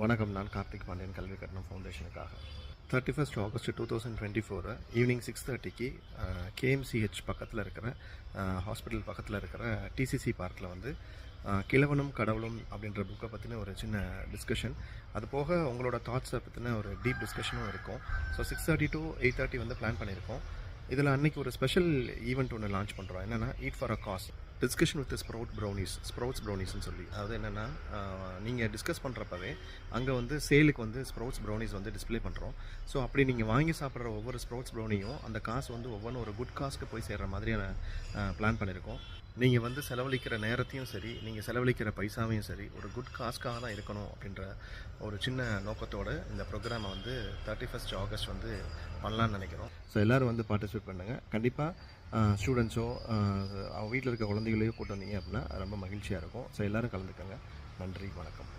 வணக்கம் நான் கார்த்திக் பாண்டியன் கல்வி கட்டணம் ஃபவுண்டேஷனுக்காக thirty first August two thousand twenty four evening six தேர்ட்டிக்கு கேஎம்சிஹெச் பக்கத்தில் இருக்கிற ஹாஸ்பிட்டல் பக்கத்தில் இருக்கிற டிசிசி பார்க்கில் வந்து கிழவனும் கடவுளும் அப்படின்ற புக்கை பற்றின ஒரு சின்ன டிஸ்கஷன் அது போக உங்களோட தாட்ஸை பற்றின ஒரு டீப் டிஸ்கஷனும் இருக்கும். So six thirty to eight thirty வந்து பிளான் பண்ணியிருக்கோம். இதில் அன்னைக்கு ஒரு ஸ்பெஷல் ஈவெண்ட் ஒன்று லான்ச் பண்ணுறோம் என்னென்னா eat for a cost discussion with sprout brownies sprouts ப்ரௌனிஸ்னு சொல்லி. அதாவது என்னென்னா நீங்கள் டிஸ்கஸ் பண்ணுறப்பவே அங்கே வந்து சேலுக்கு வந்து ஸ்ப்ரவுட்ஸ் ப்ரௌனிஸ் வந்து டிஸ்ப்ளே பண்ணுறோம் ஸோ அப்படி நீங்கள் வாங்கி சாப்பிட்ற ஒவ்வொரு ஸ்ப்ரவுட்ஸ் ப்ரௌனியும் அந்த காசு வந்து ஒவ்வொன்றும் ஒரு குட் காஸ்க்கு போய் சேர்கிற மாதிரியான பிளான் பண்ணியிருக்கோம் நீங்கள் வந்து செலவழிக்கிற நேரத்தையும் சரி நீங்கள் செலவழிக்கிற பைசாவையும் சரி ஒரு குட் காஸ்க்காக தான் இருக்கணும் அப்படின்ற ஒரு சின்ன நோக்கத்தோடு இந்த ப்ரோக்ராமை வந்து தேர்ட்டி ஃபஸ்ட் ஆகஸ்ட் வந்து பண்ணலான்னு நினைக்கிறோம். ஸோ எல்லோரும் வந்து பார்ட்டிசிபேட் பண்ணுங்கள் கண்டிப்பாக ஸ்டூடெண்ட்ஸோ அவங்க வீட்டில் இருக்க குழந்தைகளையோ கூட்டு வந்தீங்க அப்படின்னா ரொம்ப மகிழ்ச்சியாக இருக்கும். ஸோ எல்லோரும் கலந்துக்கங்க. நன்றி வணக்கம்.